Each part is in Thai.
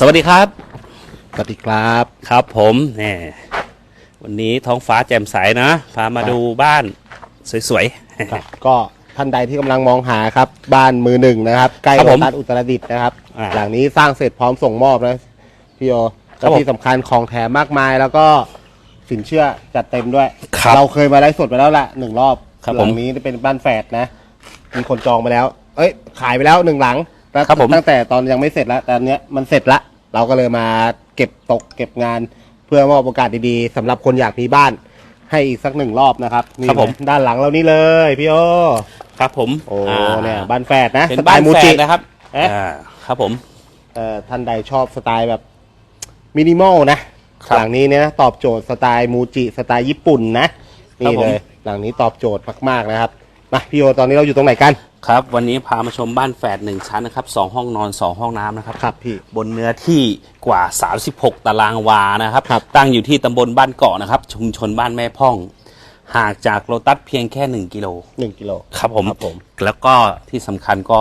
สวัสดีครับ สวัสดีครับครับผมนี่วันนี้ท้องฟ้าแจ่มใสนะ พามาดูบ้านสวยครับ ก็ท่านใดที่กำลังมองหาครับ บ้านมือหนึ่งนะครับ ใกล้ครับโลผมตัสอุตรดิตถ์นะครับ อ่าหลังนี้สร้างเสร็จพร้อมส่งมอบนะพี่โอครับและผมที่สำคัญของแถมมากมายแล้วก็สินเชื่อจัดเต็มด้วย ครับเราเคยมาไลฟ์สดไปแล้วแหละหนึ่งรอบครับหลัผมนี้เป็นบ้านแฝดนะ มีคนจองไปแล้ว เอ้ย ขายไปแล้วหนึ่งหลังแล้ว ครับผม ตั้งแต่ตอนยังไม่เสร็จแล้วแต่อันเนี้ยมันเสร็จละเราก็เลยมาเก็บตกเก็บงาน เพื่อมอบโอกาสดีๆสำหรับคนอยากมีบ้าน ให้อีกสักหนึ่งรอบนะครับนี่ครับผมเลยด้านหลังเรานี่เลยพี่โอๆครับผมโอ้อ่าเนี่ยบ้านแฝดนะเป็นสไตบ้านล์มูแฝจิ ดนะครับเอ๊ะ อ่าครับผม เอ่อท่านใดชอบสไตล์แบบมินิมอลนะครับหลังนี้เนี่ยนะตอบโจทย์สไตล์มูจิสไตล์ญี่ปุ่นนะครันี่บผมเลยหลังนี้ตอบโจทย์มากๆนะครับมาพี่โอตอนนี้เราอยู่ตรงไหนกัน ครับ วันนี้พามาชมบ้านแฝดหนึ่งชั้นนะครับสองห้องนอนสองห้องน้ำนะครับครับพี่บนเนื้อที่กว่า 36 ตารางวานะครับ ครับ ตั้งอยู่ที่ตำบลบ้านเกาะนะครับ ชุมชนบ้านแม่พ่อง ห่างจากโลตัสเพียงแค่ 1 กิโลหนึ่งกิโล ครับผม ครับผม แล้วก็ที่สำคัญก็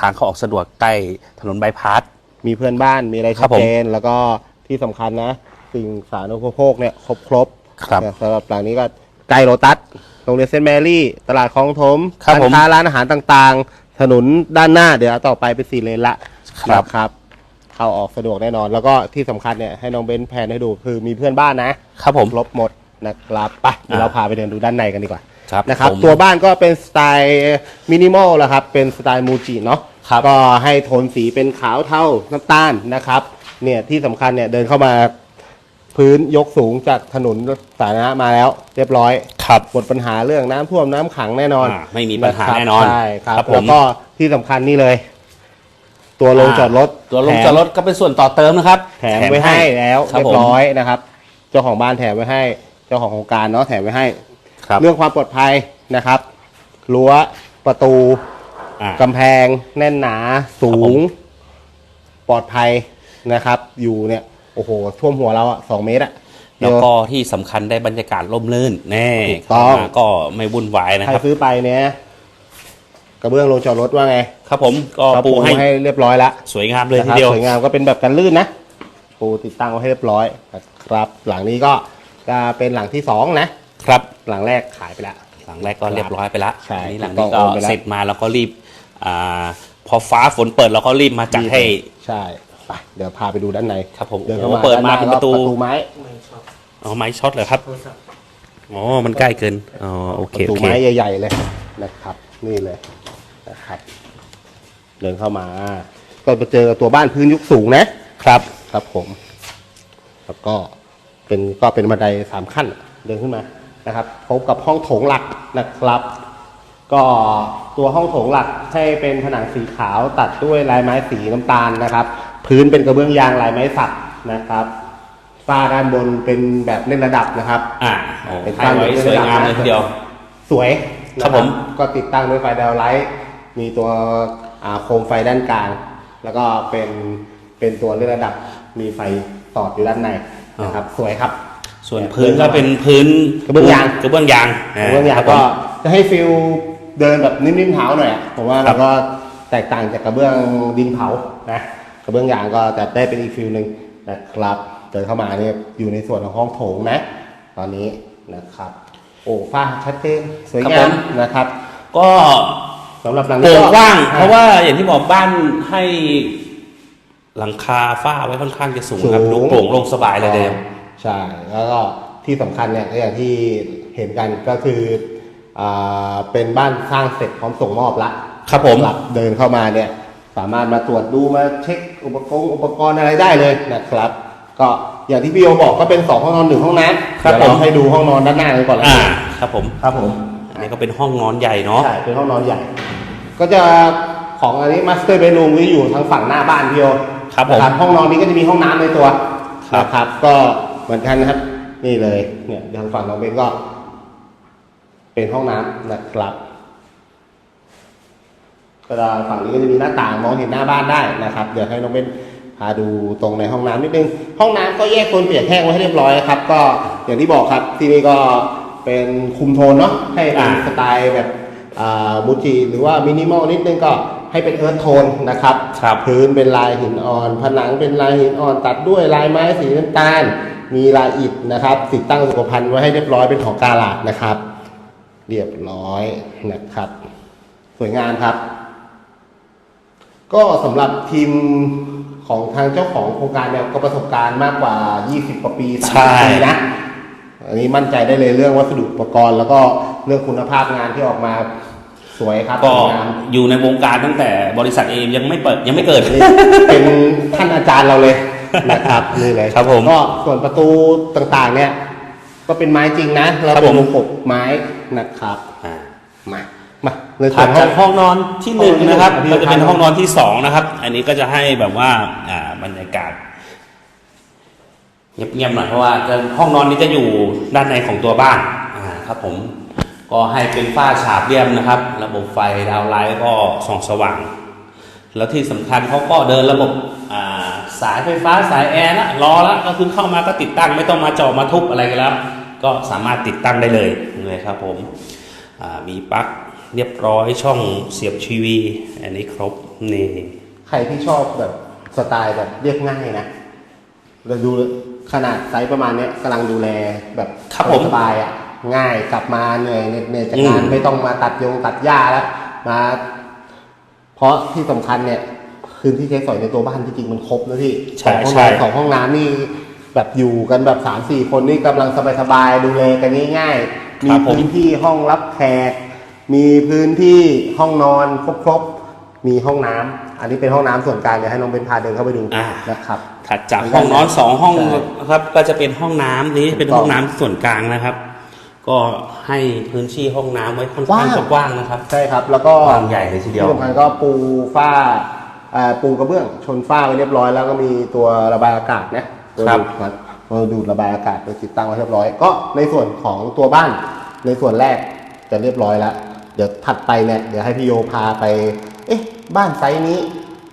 ทางเข้าออกสะดวกใกล้ถนนบายพาส มีเพื่อนบ้านมีอะไรครัชับดผมเจนแล้วก็ที่สำคัญนะ สิ่งสาธารณูปโภคเนี่ยครบครบครับเนี่ยสำหรับหลังนี้ก็ ไกลโลตัสโรงเรียนเซนต์แมรี่ ตลาดคลองถมครับร้านผม ค้าร้านอาหารต่างๆ ถนนด้านหน้าเดี๋ยวต่อไปเป็นสี่เลนละครับ นะครับ เข้าออกสะดวกแน่นอน แล้วก็ที่สำคัญเนี่ยให้น้องเบนซ์แพนให้ดูคือมีเพื่อนบ้านนะครับผมครบหมดนะครับไปเดี๋ยวเราพาไปเดินดูด้านในกันดีกว่าครับนะครับ ผมตัวบ้านก็เป็นสไตล์มินิมอลแหละครับ เป็นสไตล์มูจิเนาะครับ ก็ให้โทนสีเป็นขาวเท่าน้ำตาลนะครับ เนี่ยที่สำคัญเนี่ยเดินเข้ามา พื้นยกสูงจากถนนสาธารณะมาแล้ว เรียบร้อยครับหมดปัญหาเรื่องน้ำท่วมน้ำขังแน่นอนอ่าไม่มีปัญหาะครับแน่นอนใช่ครับครับผม แล้วก็ที่สำคัญนี่เลย ตัวลงจอดรถตัวลงแถมจอดรถก็เป็นส่วนต่อเติมนะครับ แถมไว้ให้แล้วครับเรียผมบร้อยนะครับ เจ้าของบ้านแถมไว้ให้ เจ้าของโครงการเนาะแถมไว้ให้ ครับเรื่องความปลอดภัยนะครับรั้วประตู อ่า กำแพงแน่นหนาสูครับผงมปลอดภัยนะครับ อยู่เนี่ย โอ้โหท่วมหัวเราอะสองเมตรอะ แล้วก็ที่สำคัญได้บรรยากาศร่มรื่นแน่ถูกต้อง เข้ามาก็ไม่วุ่นวายนะใครครับ ซื้อไปเนี่ยกระเบื้องลงจอดรถว่าไงครับผมก็เราปูปูให้ให้เรียบร้อยแล้วสวยงามเลยนะทีครับเดียว สวยงามก็เป็นแบบกันลื่นนะปูติดตั้งไว้ให้เรียบร้อยนะครับ หลังนี้ก็จะเป็นหลังที่สองนะครับ หลังแรกขายไปแล้วหลังแรกก็เรียบร้อยไปละใช่อันนี้หลังถูนี้กต้ก็องโอนไปละ เสร็จมาแล้วก็รีบอ่าพอฟ้าฝนเปิดเราก็รีบมาจัดให้ใช่ ไปเดี๋ยวพาไปดูด้านในครับผมเดินเข้าโอ้มาเปิดมาด้เป็นหประตูก็ประตูไม้อ๋อไม้ช็อตเหรอครับอ๋อ มันใกล้เกิน อ๋อ โอปเคระตูโอเค ไม้ใหญ่ ๆ เลยนะครับ นี่เลยนะครับ เดินเข้ามา ก็ไปเจอตัวบ้านพื้นยุคสูงนะครับ ครับผม แล้วก็เป็นก็เป็นบันไดสามขั้น เดินขึ้นมานะครับพบกับห้องโถงหลักนะครับ ก็ตัวห้องโถงหลักให้เป็นผนังสีขาวตัดด้วยลายไม้สีน้ำตาลนะครับ พื้นเป็นกระเบื้องยางลายไม้สักนะครับฝ้าด้านบนเป็นแบบเล่นระดับนะครับ อ่าโอ้เป็นให้ไว้สวยงามเลยทีเดียว สวยนะครับผมก็ติดตั้งด้วยไฟดาวไลท์มีตัวอ่าโคมไฟด้านกลาง แล้วก็เป็นเป็นตัวเลื่อนระดับมีไฟสอดอยู่ด้านในนะครับ สวยครับ ส่วนพื้นก็เป็นพื้นกระเบื้องยางกระเบื้องยางกระเบื้องยางครับผก็มจะให้ฟิลเดินแบบนิ่มๆเท้าหน่อยอะผมว่าครัมันบก็แตกต่างจากกระเบื้องดินเผานะ กระเบื้องยางก็จะได้เป็นอีกฟิลหนึ่งนะครับเดินเข้ามาเนี่ยอยู่ในส่วนของห้องโถงนะ ตอนนี้นะครับ โอ้ฝ้าชัดเจนสวยครับงาผมมนะครับ ก็สำหรับหลังโปนี้ร่งก็กว้าง เพราะว่าอย่างที่บอกบ้านให้หลังคาฝ้าไว้ค่อนข้างจะสูงครับดูโปร่งโล่งสบายเลยเดียวใช่แล้วก็ที่สำคัญเนี่ยก็อย่างที่เห็นกันก็คืออ่าเป็นบ้านสร้างเสร็จพร้อมส่งมอบละครับผมหลับเดินเข้ามาเนี่ย สามารถมาตรวจดูมาเช็คอุปกรณ์อุปกรณ์อะไรได้เลยนะครับ ก็อย่างที่พี่โอบอกก็เป็นสองห้องนอนหนึ่งห้องน้ำครับเดี๋ยวผม เราให้ดูห้องนอนด้านหน้ากันก่อนแล้วอ่า กันครับผมครับผมอันนี้ก็เป็นห้องนอนใหญ่เนาะ ใช่เป็นห้องนอนใหญ่ ก็จะของอันนี้มาสเตอร์เบดรูมที่อยู่ทางฝั่งหน้าบ้านพี่โอครับผมนะห้องนอนนี้ก็จะมีห้องน้ำในตัวครับ นะครับ ก็เหมือนกันนะครับ นี่เลยเนี่ยทางฝั่งน้องเบนก็ เป็นห้องน้ำนะครับ ก็จะฝั่งนี้ก็จะมีหน้าต่างมองเห็นหน้าบ้านได้นะครับ เดี๋ยวให้น้องเบนพาดูตรงในห้องน้ำนิดนึง ห้องน้ำก็แยกโซนเปียกแห้งไว้ให้เรียบร้อยครับ ก็อย่างที่บอกครับที่นี่ก็เป็นคุมโทนเนาะให้เป็นอ่าสไตล์แบบอ่ามูจิหรือว่ามินิมอลนิดนึงก็ให้เป็นเอิร์ธโทนนะครับครับพื้นเป็นลายหินอ่อน ผนังเป็นลายหินอ่อน ตัดด้วยลายไม้สีน้ำตาล มีลายอิฐนะครับติดตั้งสุขภัณฑ์ไว้ให้เรียบร้อยเป็นของกาลาดนะครับ เรียบร้อยนะครับ สวยงามครับ ก็สำหรับทีมของทางเจ้าของโครงการเนี่ยก็ประสบการณ์มากกว่า 20กว่าปีใช่ 30ปีนะ อันนี้มั่นใจได้เลยเรื่องวัสดุอุปกรณ์ แล้วก็เรื่องคุณภาพงานที่ออกมาสวยครับก็สวยงามอยู่ในวงการตั้งแต่บริษัทเองยังไม่เปิดยังไม่เกิด นี่ เป็นท่านอาจารย์เราเลยนะครับนี่เลยครับผมก็ส่วนประตูต่างๆเนี่ย ก็เป็นไม้จริงนะแล้วครับเป็ผนมวงกบไม้นะครับอ่า มา มาในส่ถัวดนห้จาองกห้องนอนที่หนึ่งนะครับห้องนอนที่ก็จะเป็นหนึ่งห้องนอนที่สองนะครับ อันนี้ก็จะให้แบบว่าอ่าบรรยากาศเงียบๆหน่อยเพราะว่าจะห้องนอนนี้จะอยู่ด้านในของตัวบ้านอ่าครับผมก็ให้เป็นฝ้าฉาบเรียบนะครับ ระบบไฟดาวไลท์ก็ส่องสว่าง แล้วที่สำคัญเขาก็เดินระบบอ่าสายไฟฟ้าสายแอร์ละรอละก็คือเข้ามาก็ติดตั้งไม่ต้องมาเจาะมาทุบอะไรกันแล้ว ก็สามารถติดตั้งได้เลยเลยครับผมอ่ามีปลั๊ก เรียบร้อยช่องเสียบทีวี อันนี้ครบนี่ใครที่ชอบแบบสไตล์แบบเรียบง่ายนะเราดูขนาดไซส์ประมาณเนี้ยกำลังดูแลแบบครับผมสบายอะง่ายกลับมาเหนื่อยเหนื่อยจากงานอืมไม่ต้องมาตัดยงตัดหญ้าแล้วมา เพราะที่สำคัญเนี่ยพื้นที่ใช้สอยในตัวบ้านจริงๆมันครบนะพี่ใช่สองห้องใช่นอนสองห้องน้ำนี่แบบอยู่กันแบบสามสี่คนนี่กำลังสบายๆดูแลกันง่ายๆมีพื้นที่ห้องรับแขก มีพื้นที่ห้องนอนครบๆ มีห้องน้ำอันนี้เป็นห้องน้ำส่วนกลางเดี๋ยวให้น้องเบนพาเดินเข้าไปดูอ่านะครับ ถัดจากห้องนอนสองห้องใช่ครับ ก็จะเป็นห้องน้ำนี้เป็นถูกต้องห้องน้ำส่วนกลางนะครับ ก็ให้พื้นที่ห้องน้ำไว้ค่อนข้างกว้าง จะกว้างนะครับ ใช่ครับ แล้วก็กว้างใหญ่เลยทีเดียว ที่สำคัญก็ปูฝ้าเอ่อปูกระเบื้องชนฝ้าไว้เรียบร้อย แล้วก็มีตัวระบายอากาศนะตัวครับดูดครับตัวดูดระบายอากาศไปติดตั้งไว้เรียบร้อย ก็ในส่วนของตัวบ้านในส่วนแรกจะเรียบร้อยแล้ว เดี๋ยวถัดไปเนี่ยเดี๋ยวให้พี่โยพาไป เอ๊ะ บ้านไซส์นี้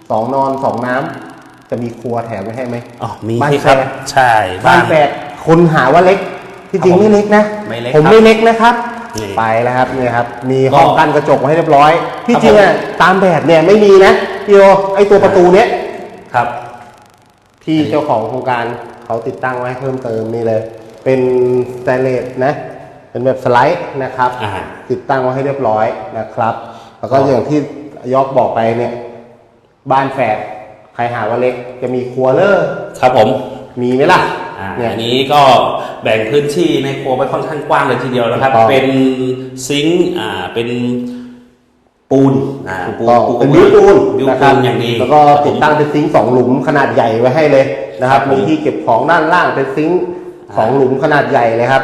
สองนอนสองน้ำจะมีครัวแถมไว้ให้ไหม อ๋อมีบ้านที่ครับ แฝด ใช่บ้านแฝดคนหาว่าเล็กที่จริงครับผมไม่เล็กนะไม่เล็กผมครับไม่เล็กนะครับ นี่ไปแล้วครับนี่ครับ มีก็ห้องกั้นกระจกไว้ให้เรียบร้อย ที่ครับจริงผมอะตามแบบเนี่ยไม่มีนะพี่โอไอตัวประตูเนี้ยครับ ที่อันนี้เจ้าของโครงการเขาติดตั้งไว้ให้เพิ่มเติมนี่เลย เป็นสแตนเลสนะ เป็นแบบสไลด์นะครับ อ่า ติดตั้งไว้ให้เรียบร้อยนะครับ แล้วก็อ๋อออย่างที่ยอกบอกไปเนี่ยบ้านแฝดใครหาว่าเล็กจะมีครัวเลอร์ครับผมมีไหมล่ะอ่าเนี่ย อันนี้ก็แบ่งพื้นที่ในครัวไว้ค่อนข้างกว้างเลยทีเดียวนะครับ ถูกต้องเป็นซิงค์อ่าเป็นปูนอ่าถูกปูต้องปูเป็นกระบิเบื้วองปูนบิวนะคปูรับนอย่างดีแล้วก็ครับผม ติดตั้งเป็นซิงค์สองหลุมขนาดใหญ่ไว้ให้เลยนะครับครับผม มีที่เก็บของด้านล่างเป็นซิงค์สองหลุมขนาดใหญ่เลยครับ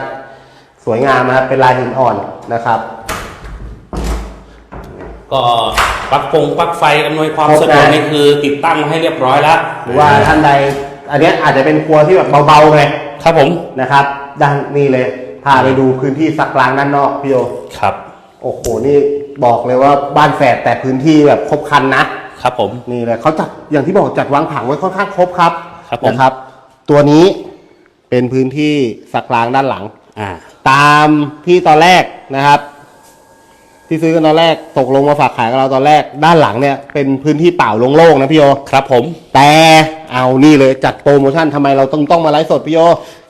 สวยงามนะครับเป็นลายหินอ่อนนะครับก็ปลั๊กฟงปลั๊กไฟอำนวยความครบสะดวกนะนี่คือติดตั้งให้เรียบร้อยแล้วหรือว่าท่านใด อันเนี้ยอาจจะเป็นครัวที่แบบเบาๆไงครับผมนะครับ ด้านนี่เลยพาไปดูพื้นที่ซักล้างด้านนอกพี่โยครับ โอ้โหนี่บอกเลยว่าบ้านแฝดแต่พื้นที่แบบครบครันนะครับผมนี่เลยเขาจัดอย่างที่บอกจัดวางผังไว้ค่อนข้างครบครับครับผมนะครับ ตัวนี้เป็นพื้นที่สักล้างด้านหลังอ่า ตามที่ตอนแรกนะครับ ที่ซื้อกันตอนแรกตกลงมาฝากขายกับเราตอนแรก ด้านหลังเนี่ยเป็นพื้นที่เปล่าโล่งๆนะพี่โยครับผม แต่เอานี่เลยจัดโปรโมชั่นทำไมเราต้องต้องมาไลฟ์สดพี่โย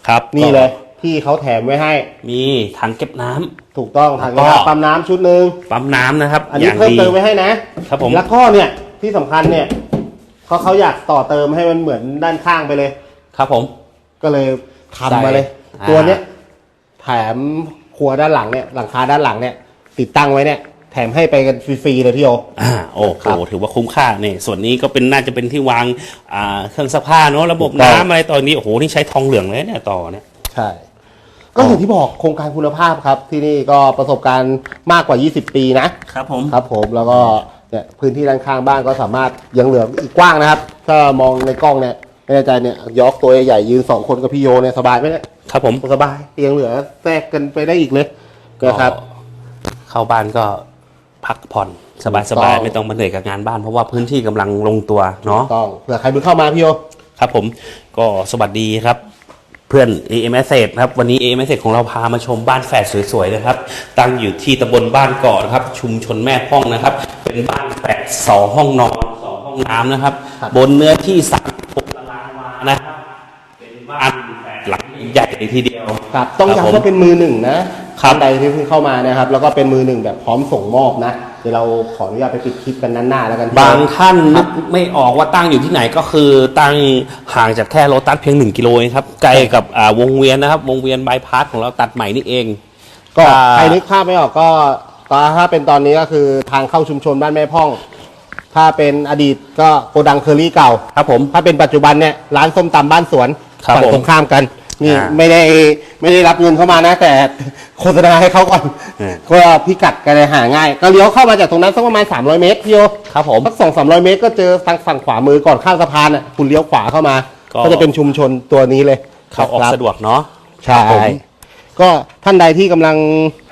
ครับนี่ก็เลยที่เขาแถมไว้ให้ มีถังเก็บน้ำ ถูกต้องทางแล้วก็ น้ำปั๊มน้ำชุดหนึ่งปั๊มน้ำนะครับอันนี้ย่างเพิ่มดี เติมไว้ให้นะครับผม แล้วก็เนี่ยที่สำคัญเนี่ยเขาเขาอยากต่อเติมให้มันเหมือนด้านข้างไปเลย ครับผม ก็เลยทำมาเลย ใส่ตัวเนี้ย แถมครัวด้านหลังเนี่ยหลังคาด้านหลังเนี่ย ติดตั้งไว้เนี่ย แถมให้ไปกันฟรีๆเลยพี่โอ อ่าโอ้ครัโหบถือว่าคุ้มค่าเนี่ยส่วนนี้ก็เป็นน่าจะเป็นที่วางอ่าเครื่องซักผ้าเนาะระบบถูกต้อง น้ำอะไรตอนนี้โอ้โหนี่ใช้ทองเหลืองเลยเนี่ยต่อเนี่ย ใช่ ก็อย่างที่บอกโครงการคุณภาพครับ ที่นี่ก็ประสบการณ์มากกว่า 20 ปีนะครับผม ครับผมแล้วก็เนี่ยพื้นที่ด้านข้างบ้านก็สามารถยังเหลืออีกกว้างนะครับ ถ้ามองในกล้องเนี่ยไม่แน่ใจเนี่ยยกตัวใหญ่ๆยืนสองคนกับพี่โยเนี่ยสบายไหมเนี่ย ครับผมสบายยังเหลือแทรกกันไปได้อีกเลยนะครับก็เข้าบ้านก็พักผ่อนสบายถูสกต้บาอยงไม่ต้องมาเหนื่อยกับงานบ้านเพราะว่าพื้นที่กำลังลงตัวเนาะต้องเผื่อใครเพิ่งเข้ามาพี่โยครับผมก็สวัสดีครับเพื่อน AM a s s e t นะครับวันนี้ AM a s s e t ของเราพามาชมบ้านแฝดสวยๆนะครับ ตั้งอยู่ที่ตำบลบ้านเกาะนะครับ ชุมชนแม่พ่องนะครับ เป็นบ้านแฝดสองห้องนอนสองห้องน้ำนะครับครับบนเนื้อที่สามตารางวานะครับ เป็นบ้านแฝดหลังใหญ่ เลยทีเดียว ครับต้องครับผมย้ำว่าเป็นมือหนึ่งนะครับท่านใดที่เพิ่งเข้ามานะครับ แล้วก็เป็นมือหนึ่งแบบพร้อมส่งมอบนะเดี๋ยวเราขออนุญาตไปปิดคลิปกันด้านหน้าแล้วกันบางท่านนึกไม่ออกว่าตั้งอยู่ที่ไหนก็คือตั้งห่างจากแค่โลตัสเพียง 1 กิโลเองครับใกล้กับอ่าวงเวียนนะครับ วงเวียนบายพาสของเราตัดใหม่นี่เอง ก็อ่า ใครนึกภาพไม่ออกก็ตอนถ้าเป็นตอนนี้ก็คือทางเข้าชุมชนบ้านแม่พ่อง ถ้าเป็นอดีตก็โกดังเคอรี่เก่า ครับผม ถ้าเป็นปัจจุบันเนี่ยร้านส้มตำบ้านสวนครับฝั่งผม ตรงข้ามกัน นี่อ่าไม่ได้ไม่ได้รับเงินเข้ามานะ แต่โฆษณาให้เขาก่อนอืม ก็พิกัดกันเลยหาง่าย ก็เลี้ยวเข้ามาจากตรงนั้นสักประมาณ 300 เมตรพี่โยครับผม สักสองสามร้อยเมตรก็เจอทางฝั่งขวามือก่อนข้ามสะพานอะคุณเลี้ยวขวาเข้ามา ก็ ก็จะเป็นชุมชนตัวนี้เลยเข้าออกนะครับ สะดวกเนาะ ใช่ครับผมก็ท่านใดที่กำลัง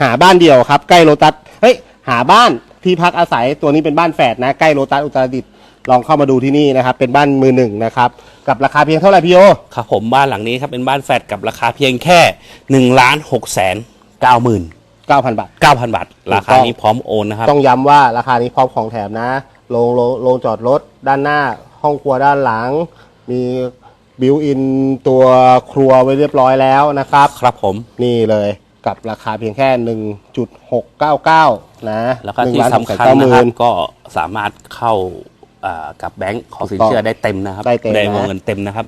หาบ้านเดี่ยวครับ ใกล้โลตัสเฮ้ยหาบ้านที่พักอาศัยตัวนี้เป็นบ้านแฝดนะ ใกล้โลตัสอุตรดิตถ์ ลองเข้ามาดูที่นี่นะครับ เป็นบ้านมือหนึ่งนะครับ กับราคาเพียงเท่าไหร่พี่โอครับผมบ้านหลังนี้ครับเป็นบ้านแฟดกับราคาเพียงแค่1นึ่งล้านหกแสนเก้าหมื่น9,000บาทเก้าพันบาท ราคานี้พร้อมโอนนะครับ ต้องย้ำว่าราคานี้พร้อมของแถมนะโรงโรงโรงจอดรถด้านหน้า ห้องครัวด้านหลัง มีบิวอินตัวครัวไว้เรียบร้อยแล้วนะครับ ครับผมนี่เลยกับราคาเพียงแค่ 1.699 นะแล้วก็หนึ่งที่ล้านสำคัญหกแสเก้าหนะคมื่รับก็สามารถเข้า อ่ากับแบงก์ขอสินเชื่อได้เต็มนะครับได้เต็มนะ วงเงินเต็มนะครับ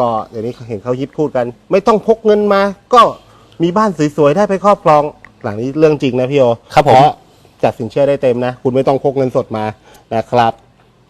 ก็เดี๋ยวนี้เห็นเขาฮิตพูดกัน ไม่ต้องพกเงินมา ก็มีบ้านสวยๆได้ไปครอบครอง หลังนี้เรื่องจริงนะพี่โอครับผม เพราะจัดสินเชื่อได้เต็มนะ คุณไม่ต้องพกเงินสดมานะครับ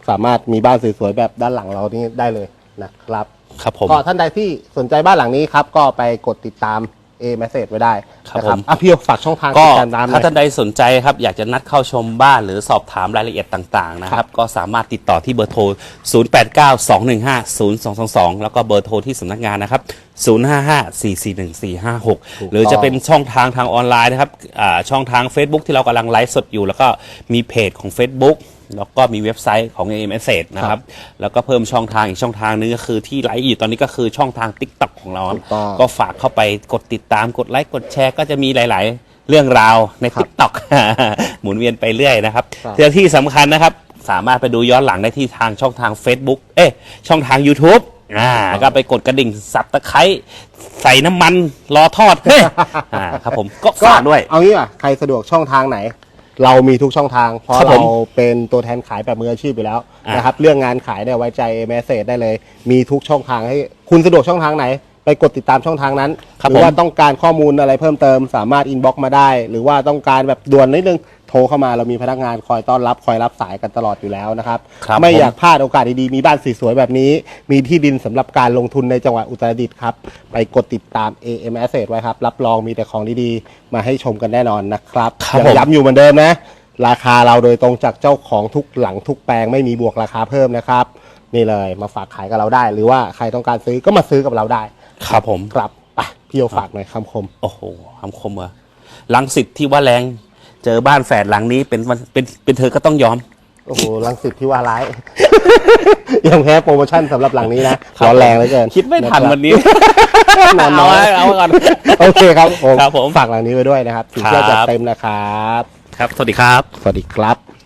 สามารถมีบ้านสวยๆแบบด้านหลังเรานี่ได้เลยนะครับ ครับผม ก็ท่านใดที่สนใจบ้านหลังนี้ครับ ก็ไปกดติดตาม A Message ไว้ได้ครับนะผม อะพี่โอฝากช่องทางก็ติดตามตามหน่ถ้าอย ท่านใดสนใจครับ อยากจะนัดเข้าชมบ้านหรือสอบถามรายละเอียดต่างๆนะครับ ก็สามารถติดต่อที่เบอร์โทร 0892150222 แล้วก็เบอร์โทรที่สำนักงานนะครับ 0554414456 หรือจะเป็นช่องทางทางออนไลน์นะครับอ่าช่องทาง Facebook ที่เรากำลังไลฟ์สดอยู่ แล้วก็มีเพจของ Facebook แล้วก็มีเว็บไซต์ของ AM s นะครับ แล้วก็เพิ่มช่องทางอีกช่องทางนึงก็คือที่ไลฟ์อยู่ตอนนี้ก็คือช่องทาง TikTok ของเราครับถูกต้องก็ฝากเข้าไปกดติดตามกดไลค์กดแชร์ก็จะมีหลาย ๆ เรื่องราวในครับ t ิ k t o k หมุนเวียนไปเรื่อยนะครับครับเที่ที่สำคัญนะครับสามารถไปดูย้อนหลังได้ที่ทางช่องทาง Facebook เอ๊ะช่องทาง YouTube อ่าก็ไปกดกระดิ่งสับตะไคร้ใส่น้ำมันรอทอดเฮ้ยอ่าครับผมก็ฝากด้วย เอางี้อะใครสะดวกช่องทางไหน เรามีทุกช่องทาง เพราะครับผเรามเป็นตัวแทนขายแบบมืออาชีพอยู่แล้วอ่านนะครับเรื่องงานขายเนี่ยไว้ใจเมสเซจได้เลย มีทุกช่องทางให้คุณสะดวกช่องทางไหน ไปกดติดตามช่องทางนั้นครับหรือว่าผมต้องการข้อมูลอะไรเพิ่มเติมสามารถอินบ็อกมาได้ หรือว่าต้องการแบบด่วนนิดนึง โทรเข้ามาเรามีพนักงานคอยต้อนรับคอยรับสายกันตลอดอยู่แล้วนะครับ ครับไม่ผม อยากพลาดโอกาสดีๆมีบ้านสวยๆแบบนี้ มีที่ดินสำหรับการลงทุนในจังหวัดอุตรดิตถ์ครับ ไปกดติดตาม AM Asset ไว้ครับ รับรองมีแต่ของดีๆ มาให้ชมกันแน่นอนนะครับครับยังผม ย้ำอยู่เหมือนเดิมนะ ราคาเราโดยตรงจากเจ้าของทุกหลังทุกแปลงไม่มีบวกราคาเพิ่มนะครับ นี่เลยมาฝากขายกับเราได้ หรือว่าใครต้องการซื้อก็มาซื้อกับเราได้ครับผม ครับไปพี่โอฝากหน่อยคำคม โอ้โหคำคมเหรอะลังสิตที่ว่าแรง เจอบ้านแฝดหลังนี้เป็นวันเป็นเป็นเธอก็ต้องยอม โอ้โหลังสิตที่ว่าร้าย ยังแพ้โปรโมชั่นสำหรับหลังนี้นะครับร้อนแรงเหลือเกินคิดไม่ทันวันนี้นอนเอาน้อยไว้เอาไว้ก่อน โอเคครับผมครับผมฝากหลังนี้ไว้ด้วยนะครับสินเชื่อครับจัดเต็มนะครับ ครับ สวัสดีครับ สวัสดีครับ